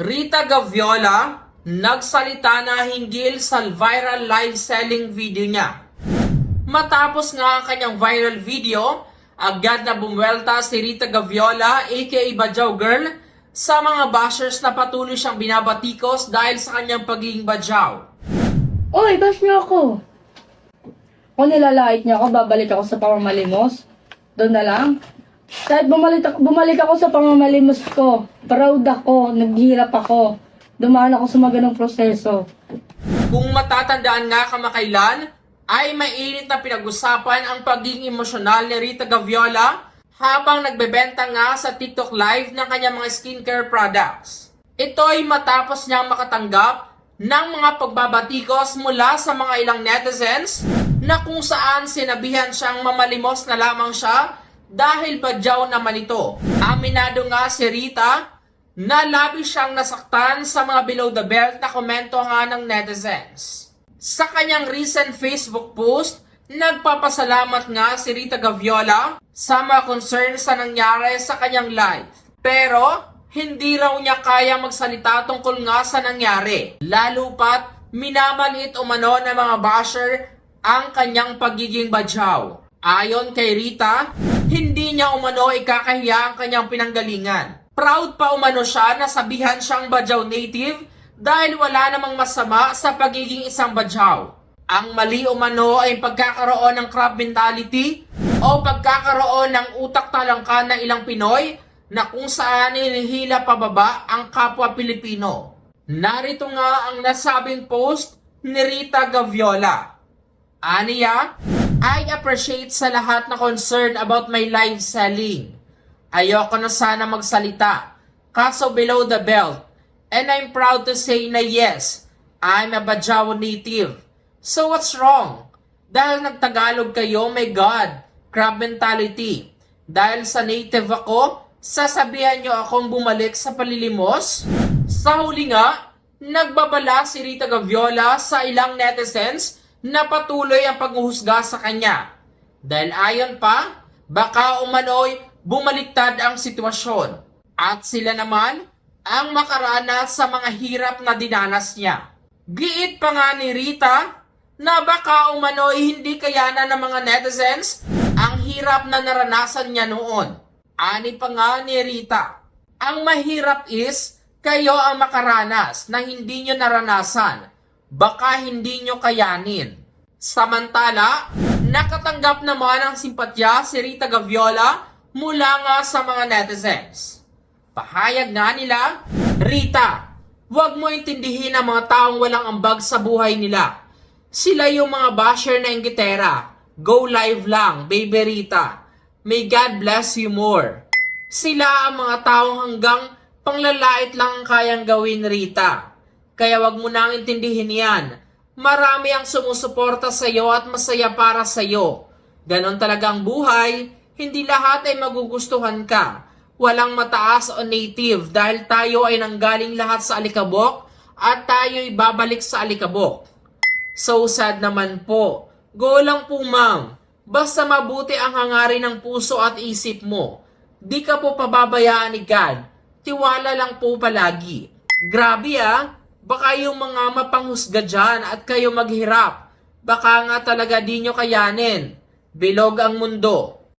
Rita Gaviola nagsalita na hinggil sa viral live selling video niya. Matapos nga ang kanyang viral video, agad na bumwelta si Rita Gaviola aka Badyaw Girl sa mga bashers na patuloy siyang binabatikos dahil sa kanyang pagiging badyaw. Oy, bash niyo ako. Kung nilalait niyo ako, babalik ako sa pamamalimos. Doon na lang. Kahit bumalik, ako- bumalik ako sa pamamalimos ko, proud ako, naghihirap ako. Dumaan ako sa maganong proseso. Kung matatandaan nga kamakailan, ay mainit na pinag-usapan ang pagiging emosyonal ni Rita Gaviola habang nagbebenta nga sa TikTok Live ng kanyang mga skincare products. Ito ay matapos niyang makatanggap ng mga pagbabatikos mula sa mga ilang netizens na kung saan sinabihan siyang mamalimos na lamang siya dahil badyaw naman ito. Aminado nga si Rita na labis siyang nasaktan sa mga below the belt na komento nga ng netizens. Sa kanyang recent Facebook post, nagpapasalamat nga si Rita Gaviola sa mga concern sa nangyari sa kanyang live. Pero, hindi raw niya kaya magsalita tungkol nga sa nangyari. Lalo pat, minamalit umano ng mga basher ang kanyang pagiging badyaw. Ayon kay Rita, hindi niya umano ikakahiya ang kanyang pinanggalingan. Proud pa umano siya na sabihan siyang badyaw native dahil wala namang masama sa pagiging isang badyaw. Ang mali umano ay pagkakaroon ng crab mentality o pagkakaroon ng utak talangka ng ilang Pinoy na kung saan inihila pababa ang kapwa Pilipino. Narito nga ang nasabing post ni Rita Gaviola. Aniya, I appreciate sa lahat na concerned about my live selling. Ayoko na sana magsalita. Kaso below the belt. And I'm proud to say na yes, I'm a Bajau native. So what's wrong? Dahil nagtagalog kayo, my God, crab mentality. Dahil sa native ako, sasabihan nyo akong bumalik sa palilimos? Sa huli nga, nagbabala si Rita Gaviola sa ilang netizens na patuloy ang paghuhusga sa kanya. Dahil ayon pa, baka umano'y bumaliktad ang sitwasyon. At sila naman ang makaranas sa mga hirap na dinanas niya. Giit pa nga ni Rita na baka umano'y hindi kayanan ng mga netizens ang hirap na naranasan niya noon. Ani pa nga ni Rita, ang mahirap is kayo ang makaranas na hindi nyo naranasan. Baka hindi nyo kayanin. Samantala, nakatanggap naman ang simpatya si Rita Gaviola mula nga sa mga netizens. Pahayag nga nila, Rita, huwag mo intindihin ang mga taong walang ambag sa buhay nila. Sila yung mga basher na inggitera. Go live lang, baby Rita. May God bless you more. Sila ang mga taong hanggang panglalait lang ang kayang gawin, Rita. Kaya wag mo nang intindihin yan. Marami ang sumusuporta sa iyo at masaya para sa iyo. Ganon talaga ang buhay. Hindi lahat ay magugustuhan ka. Walang mataas o native dahil tayo ay nanggaling lahat sa alikabok at tayo'y babalik sa alikabok. So sad naman po. Go lang po ma'am. Basta mabuti ang hangarin ng puso at isip mo. Di ka po pababayaan ni God. Tiwala lang po palagi. Grabe ah. Baka yung mga mapanghusga dyan at kayo maghirap. Baka nga talaga di nyo kayanin. Bilog ang mundo.